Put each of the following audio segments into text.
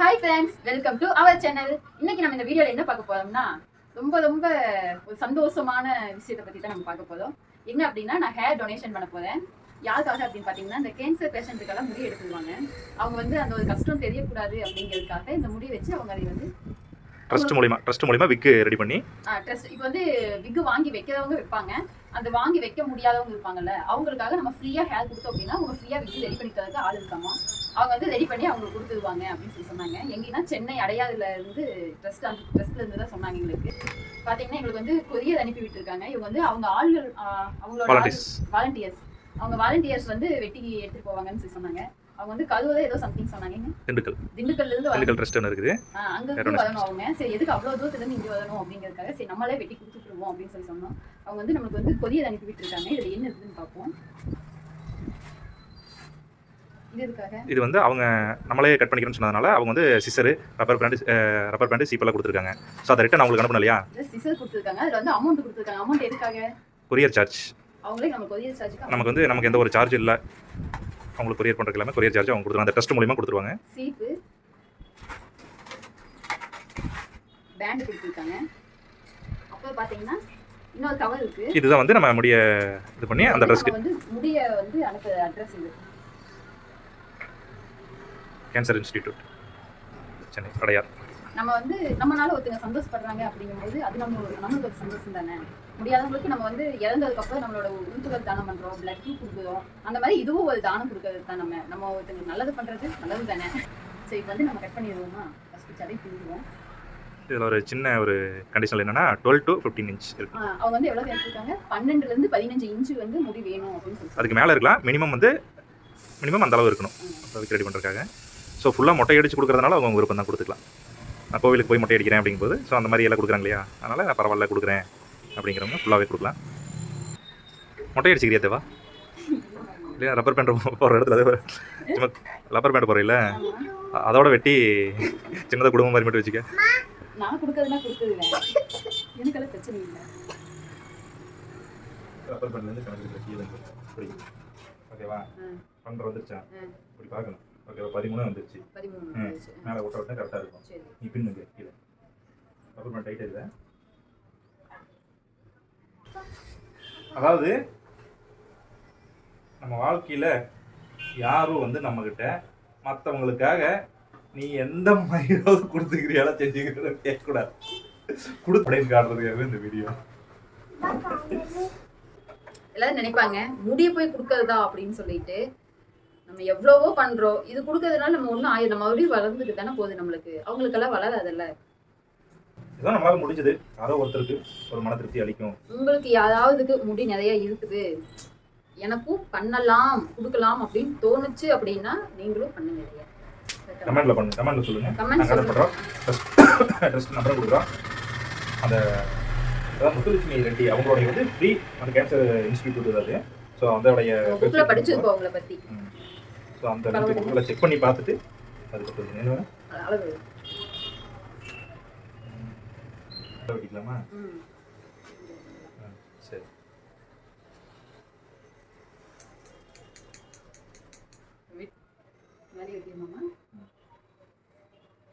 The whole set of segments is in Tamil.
Hi friends welcome to our channel இன்னைக்கு நம்ம இந்த வீடியோல என்ன பார்க்க போறோம்னா ரொம்ப ரொம்ப ஒரு சந்தோஷமான விஷயத்தை பத்தி தான் நம்ம பார்க்க போறோம். என்ன அப்படின்னா நான் ஹேர் டொனேஷன் பண்ண போறேன். யாருக்காக அப்படின்னு பார்த்தீங்கன்னா இந்த கேன்சர் பேஷண்ட்டுக்கெல்லாம் முடி எடுத்துருவாங்க. அவங்க வந்து அந்த ஒரு கஷ்டம் தெரியக்கூடாது அப்படிங்கிறதுக்காக இந்த முடி வச்சு அவங்க அதை வந்து ட்ரஸ்ட் மூலிமா ட்ரஸ்ட் மூலிமா விக்கு ரெடி பண்ணி. ட்ரெஸ் இப்போ வந்து விக்கு வாங்கி வைக்கிறவங்க வைப்பாங்க அந்த வாங்கி வைக்க முடியாதவங்க இருப்பாங்கல்ல அவங்களுக்காக நம்ம ஃப்ரீயா ஹேர் கொடுத்தோம் அப்படின்னா அவங்க ஃப்ரீயா விக்கு ரெடி பண்ணி தரதுக்கு ஆள் இருக்காமா? அவங்க வந்து ரெடி பண்ணி அவங்களுக்கு கொடுத்துருவாங்க அப்படின்னு சொல்லி சொன்னாங்க. எங்கன்னா சென்னை அடையாதுல இருந்து ட்ரஸ்ட் அந்த ட்ரஸ்ட்ல இருந்து தான் சொன்னாங்க எங்களுக்கு. பாத்தீங்கன்னா எங்களுக்கு வந்து கொரியர் அனுப்பி விட்டுருக்காங்க. இவங்க வந்து அவங்க ஆள்கள் அவங்களோட. வாலண்டியர்ஸ் அவங்க வாலண்டியர்ஸ் வந்து வெட்டி எடுத்துட்டு போவாங்கன்னு சொல்லி சொன்னாங்க. அவங்க வந்து கருவதை ஏதோ சம்திங் சொன்னாங்க. திண்டுக்கல். திண்டுக்கல்ல இருந்து திண்டுக்கல் ட்ரஸ்ட் ஒன்று இருக்குது. அங்க இருந்து வரணும் அவங்க. சரி எதுக்கு அவ்வளவு தூரத்துல இருந்து இங்க வரணும் அப்படிங்கறதுக்காக சரி நம்மளே வெட்டி கொடுத்துட்டுருவோம் அப்படின்னு சொல்லி சொன்னோம். அவங்க வந்து நம்மளுக்கு வந்து கொரியர் அனுப்பி விட்டுருக்காங்க இதுல என்ன இருக்குன்னு பார்ப்போம். இது வந்து அவங்க நம்மளே கட் பண்ணிக்கிறோம்னு சொன்னதுனால அவங்க வந்து scissor rubber band rubber band சீப்பெல்லாம் கொடுத்துருக்காங்க. ஸோ அதை ரிட்டன் அவங்களுக்கு அனுப்பணும் இல்லையா? சிசர் கொடுத்துருக்காங்க. அதுல வந்து அமௌண்ட் கொடுத்துருக்காங்க. அமௌண்ட் எதுக்காக? கொரியர் சார்ஜ் அவங்களே நம்ம கொரியர் சார்ஜுக்கு நமக்கு வந்து நமக்கு எந்த ஒரு சார்ஜ் இல்லை. அவங்களுக்கு கொரியர் பண்ணுறதுக்கு எல்லாமே கொரியர் சார்ஜ் அவங்க கொடுத்துருவாங்க. அந்த ட்ரஸ்ட் மூலிமா கொடுத்துருவாங்க. சீப்பு. பேண்ட் கொடுத்துருக்காங்க அப்புறம் பாத்தீங்கன்னா இன்னொரு கவர் இருக்கு. இதுதான் வந்து நம்ம முடிய இது பண்ணி அந்த ட்ரெஸ்க்கு வந்து முடிய வந்து அனுப்புற அட்ரஸ் இது. கேன்சர் இன்ஸ்டிடியூட் சென்னை அடையார் நம்ம வந்து நம்மனால ஒருத்தங்க சந்தோஷப்படுறாங்க அப்படிங்கும்போது அது நம்ம நம்மளுக்கு ஒரு சந்தோஷம் தானே? முடியாதவங்களுக்கு நம்ம வந்து இறந்ததுக்கு அப்புறம் நம்மளோட உறுப்புகள் தானம் பண்றோம் பிளட் கொடுக்குறோம். அந்த மாதிரி இதுவும் ஒரு தானம் கொடுக்கறது தான் நம்ம. நம்ம ஒருத்தங்க நல்லது பண்றது நல்லது தானே? சரி இப்போ வந்து நம்ம கட் பண்ணிடுவோமா? ஃபர்ஸ்ட் சதை பிடிடுவோம் இதில் ஒரு சின்ன ஒரு கண்டிஷன் என்னன்னா டுவெல் டு ஃபிஃப்டீன் இன்ச் இருக்கு. அவங்க வந்து எவ்வளவு கேட்டிருக்காங்க பன்னெண்டுல இருந்து பதினஞ்சு இன்ச்சு வந்து முடி வேணும் அப்படின்னு சொல்லி அதுக்கு மேலே இருக்கலாம். மினிமம் வந்து மினிமம் அந்த அளவு இருக்கணும். அதுக்கு ரெடி பண்ணுறதுக்காக ஸோ ஃபுல்லாக மொட்டை அடிச்சு கொடுக்குறதுனால அவங்க விருப்பம் தான் கொடுத்துக்கலாம். நான் கோவிலுக்கு போய் மொட்டை அடிக்கிறேன் அப்படிங்கும்போது ஸோ அந்த மாதிரி எல்லாம் கொடுக்குறாங்க இல்லையா? அதனால் நான் பரவாயில்ல கொடுக்குறேன் அப்படிங்கிறவங்க ஃபுல்லாகவே கொடுக்கலாம். மொட்டை அடிச்சுக்கிறியா தேவா? இல்லையா? ரப்பர் பேண்ட் போகிற இடத்துல அதே மாதிரி சும்மா ரப்பர் பேண்ட் போகிற இல்லை. அதோட வெட்டி சின்னதாக குடும்பம் மாதிரி மட்டும் வச்சுக்க. நான் கொடுக்கறதுனா எனக்கெல்லாம் பிரச்சனை இல்லை. ரப்பர் பேண்ட்லேருந்து கணக்கு கீழே அப்படி ஓகேவா. பன்னெண்டு வந்துருச்சா. இப்படி பார்க்கணும். ஓகேவா பதிமூணு வந்துருச்சு. மேலே ஓட்ட விட்டா கரெக்டாக இருக்கும். நீ பின்னுங்க கீழே. பேண்ட் டைட் இல்லை அதாவது நம்ம வாழ்க்கையில் யாரும் வந்து நம்மக்கிட்ட மற்றவங்களுக்காக நீ எந்த மாதிரியாவது கொடுத்துக்கிறியால செஞ்சுக்கிறத கேட்கக்கூடாது. கொடுத்து காட்டுறதுக்காகவே இந்த வீடியோ எல்லாரும் நினைப்பாங்க முடிய போய் கொடுக்கறதா அப்படின்னு சொல்லிட்டு நம்ம எவ்வளவோ பண்றோம் இது கொடுக்கறதுனால நம்ம ஒன்றும் ஆயிரம் நம்ம மறுபடியும் வளர்ந்துட்டு தானே போகுது நம்மளுக்கு. அவங்களுக்கெல்லாம் வளராதுல்ல? இதுதான் நம்மளால முடிஞ்சது. யாரோ ஒருத்தருக்கு ஒரு மன திருப்தி அளிக்கும். உங்களுக்கு யாராவதுக்கு முடி நிறைய இருக்குது? எனக்கும் பண்ணலாம் கொடுக்கலாம் அப்படின்னு தோணுச்சு அப்படின்னா நீங்களும் பண்ணுங்க இல்லையா கமெண்ட்ல பண்ணுங்க. கமெண்ட்ல சொல்லுங்க. சொல்லுங்க. பண்றோம். ட்ரெஸ்ட் நம்பர் கொடுக்குறோம். அந்த முத்துலட்சுமி ரெட்டி. அவங்களுடைய வந்து ஃப்ரீ அந்த கேன்சர் இன்ஸ்டிடியூட் அது. ஸோ அதோடைய புக்ல படிச்சிருக்கோம் உங்களை பத்தி. ஸோ அந்த புக்கில் செக் பண்ணி பார்த்துட்டு அதுக்கு சொல்லுங்க என்ன வெட்டிக்கலாமா சரி.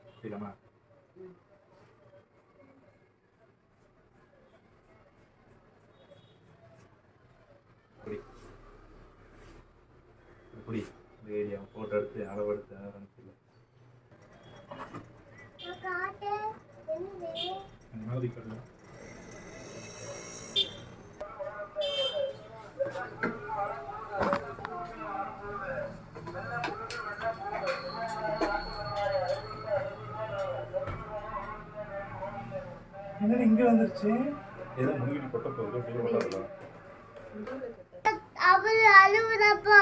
வெட்டிக்கலாமா ம். ஏரியா ஃபோட்டோ எடுத்து அளவு எடுத்து ஆரம்பிச்சிடல அந்த மாதிரி கட்டலாம் என்ன இங்க வந்துருச்சு? ஏதோ முழுகிட்டு கொட்ட போகுது அவள் அழுவுறப்பா.